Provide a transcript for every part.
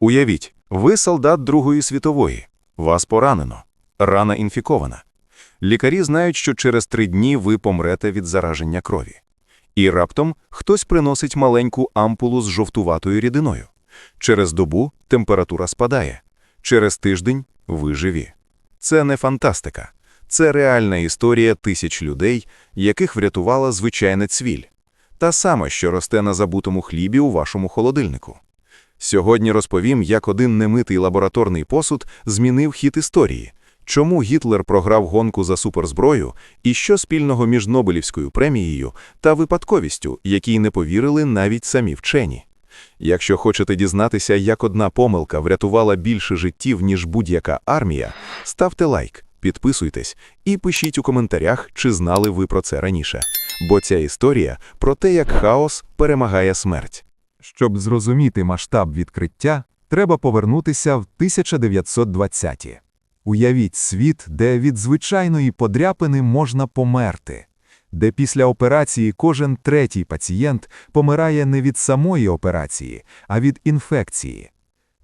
Уявіть, ви солдат Другої світової. Вас поранено. Рана інфікована. Лікарі знають, що через три дні ви помрете від зараження крові. І раптом хтось приносить маленьку ампулу з жовтуватою рідиною. Через добу температура спадає. Через тиждень ви живі. Це не фантастика. Це реальна історія тисяч людей, яких врятувала звичайна цвіль. Та сама, що росте на забутому хлібі у вашому холодильнику. Сьогодні розповім, як один немитий лабораторний посуд змінив хід історії, чому Гітлер програв гонку за суперзброю і що спільного між Нобелівською премією та випадковістю, якій не повірили навіть самі вчені. Якщо хочете дізнатися, як одна помилка врятувала більше життів, ніж будь-яка армія, ставте лайк, підписуйтесь і пишіть у коментарях, чи знали ви про це раніше. Бо ця історія про те, як хаос перемагає смерть. Щоб зрозуміти масштаб відкриття, треба повернутися в 1920-ті. Уявіть світ, де від звичайної подряпини можна померти, де після операції кожен третій пацієнт помирає не від самої операції, а від інфекції,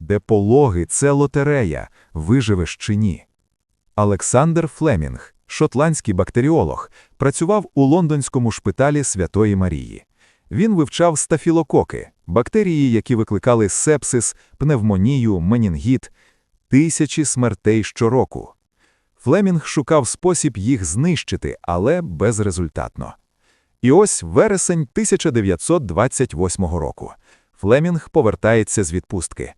де пологи це лотерея, виживеш чи ні. Олександр Флемінг, шотландський бактеріолог, працював у лондонському шпиталі Святої Марії. Він вивчав стафілококи, бактерії, які викликали сепсис, пневмонію, менінгіт, тисячі смертей щороку. Флемінг шукав спосіб їх знищити, але безрезультатно. І ось вересень 1928 року. Флемінг повертається з відпустки.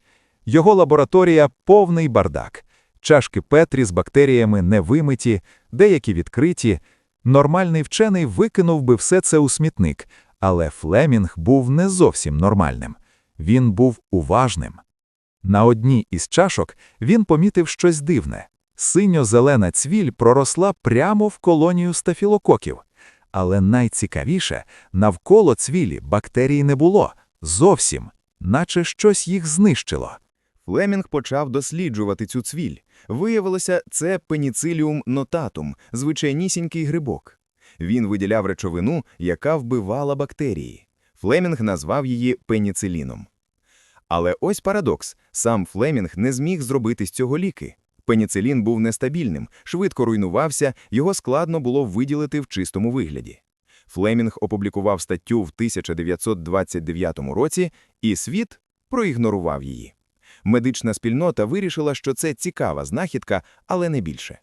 Його лабораторія – повний бардак. Чашки Петрі з бактеріями не вимиті, деякі відкриті. Нормальний вчений викинув би все це у смітник, але Флемінг був не зовсім нормальним. Він був уважним. На одній із чашок він помітив щось дивне. Синьо-зелена цвіль проросла прямо в колонію стафілококів. Але найцікавіше, навколо цвілі бактерій не було. Зовсім, наче щось їх знищило. Флемінг почав досліджувати цю цвіль. Виявилося, це пеніциліум нотатум, звичайнісінький грибок. Він виділяв речовину, яка вбивала бактерії. Флемінг назвав її пеніциліном. Але ось парадокс: сам Флемінг не зміг зробити з цього ліки. Пеніцилін був нестабільним, швидко руйнувався, його складно було виділити в чистому вигляді. Флемінг опублікував статтю в 1929 році, і світ проігнорував її. Медична спільнота вирішила, що це цікава знахідка, але не більше.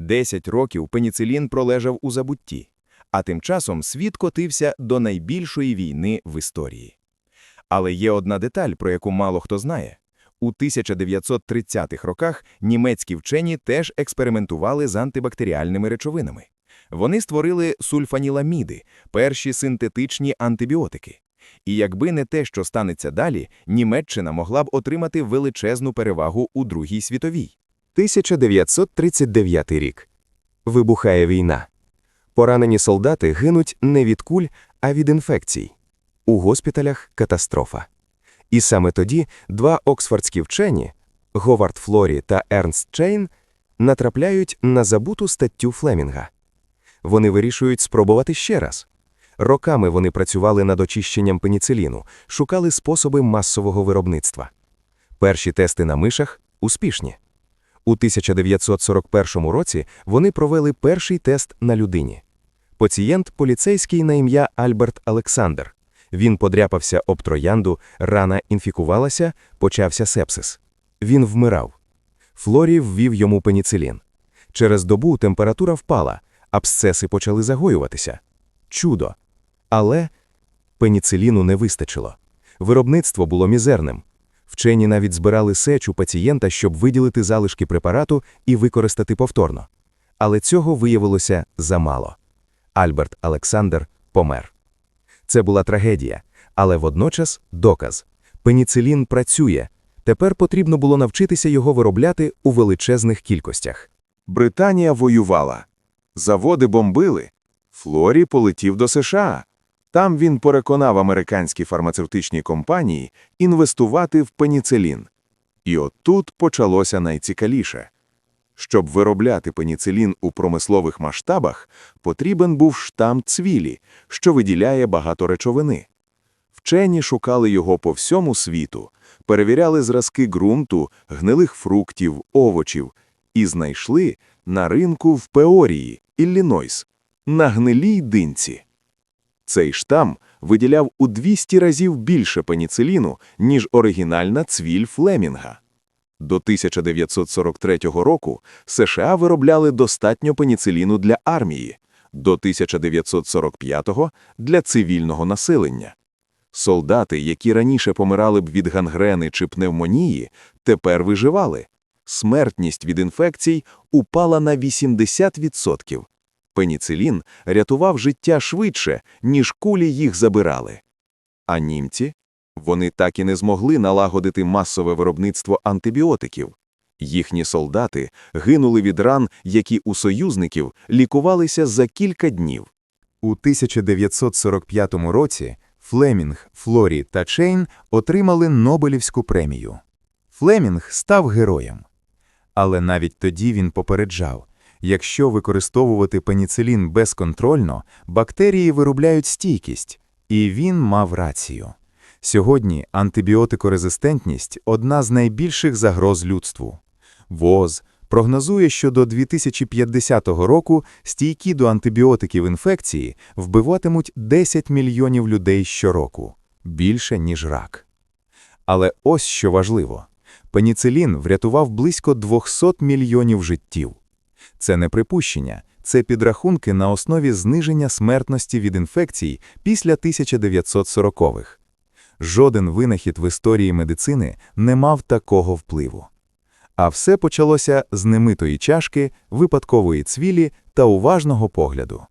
Десять років пеніцилін пролежав у забутті, а тим часом світ котився до найбільшої війни в історії. Але є одна деталь, про яку мало хто знає. У 1930-х роках німецькі вчені теж експериментували з антибактеріальними речовинами. Вони створили сульфаніламіди, перші синтетичні антибіотики. І якби не те, що станеться далі, Німеччина могла б отримати величезну перевагу у Другій світовій. 1939 рік. Вибухає війна. Поранені солдати гинуть не від куль, а від інфекцій. У госпіталях катастрофа. І саме тоді два оксфордські вчені Говард Флорі та Ернст Чейн натрапляють на забуту статтю Флемінга. Вони вирішують спробувати ще раз. Роками вони працювали над очищенням пеніциліну, шукали способи масового виробництва. Перші тести на мишах успішні. У 1941 році вони провели перший тест на людині. Пацієнт – поліцейський на ім'я Альберт Олександр. Він подряпався об троянду, рана інфікувалася, почався сепсис. Він вмирав. Флорі ввів йому пеніцилін. Через добу температура впала, абсцеси почали загоюватися. Чудо! Але пеніциліну не вистачило. Виробництво було мізерним. Вчені навіть збирали сеч у пацієнта, щоб виділити залишки препарату і використати повторно. Але цього виявилося замало. Альберт Олександр помер. Це була трагедія, але водночас доказ. Пеніцилін працює. Тепер потрібно було навчитися його виробляти у величезних кількостях. Британія воювала. Заводи бомбили. Флорі полетів до США. Там він переконав американські фармацевтичні компанії інвестувати в пеніцилін. І от тут почалося найцікавіше. Щоб виробляти пеніцилін у промислових масштабах, потрібен був штам цвілі, що виділяє багато речовини. Вчені шукали його по всьому світу, перевіряли зразки ґрунту, гнилих фруктів, овочів і знайшли на ринку в Пеорії, Іллінойс, на гнилій динці. Цей штам виділяв у 200 разів більше пеніциліну, ніж оригінальна цвіль Флемінга. До 1943 року США виробляли достатньо пеніциліну для армії, до 1945-го – для цивільного населення. Солдати, які раніше помирали б від гангрени чи пневмонії, тепер виживали. Смертність від інфекцій упала на 80%. Пеніцилін рятував життя швидше, ніж кулі їх забирали. А німці? Вони так і не змогли налагодити масове виробництво антибіотиків. Їхні солдати гинули від ран, які у союзників лікувалися за кілька днів. У 1945 році Флемінг, Флорі та Чейн отримали Нобелівську премію. Флемінг став героєм. Але навіть тоді він попереджав, якщо використовувати пеніцилін безконтрольно, бактерії виробляють стійкість, і він мав рацію. Сьогодні антибіотикорезистентність – одна з найбільших загроз людству. ВОЗ прогнозує, що до 2050 року стійкі до антибіотиків інфекції вбиватимуть 10 мільйонів людей щороку – більше, ніж рак. Але ось що важливо. Пеніцилін врятував близько 200 мільйонів життів. Це не припущення, це підрахунки на основі зниження смертності від інфекцій після 1940-х. Жоден винахід в історії медицини не мав такого впливу. А все почалося з немитої чашки, випадкової цвілі та уважного погляду.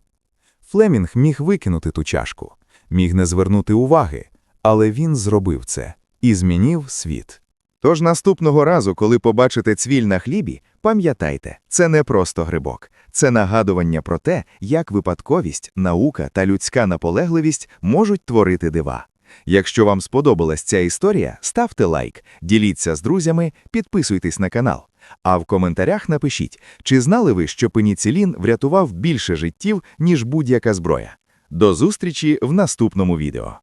Флемінг міг викинути ту чашку, міг не звернути уваги, але він зробив це і змінив світ. Тож наступного разу, коли побачите цвіль на хлібі, пам'ятайте, це не просто грибок. Це нагадування про те, як випадковість, наука та людська наполегливість можуть творити дива. Якщо вам сподобалась ця історія, ставте лайк, діліться з друзями, підписуйтесь на канал. А в коментарях напишіть, чи знали ви, що пеніцилін врятував більше життів, ніж будь-яка зброя. До зустрічі в наступному відео.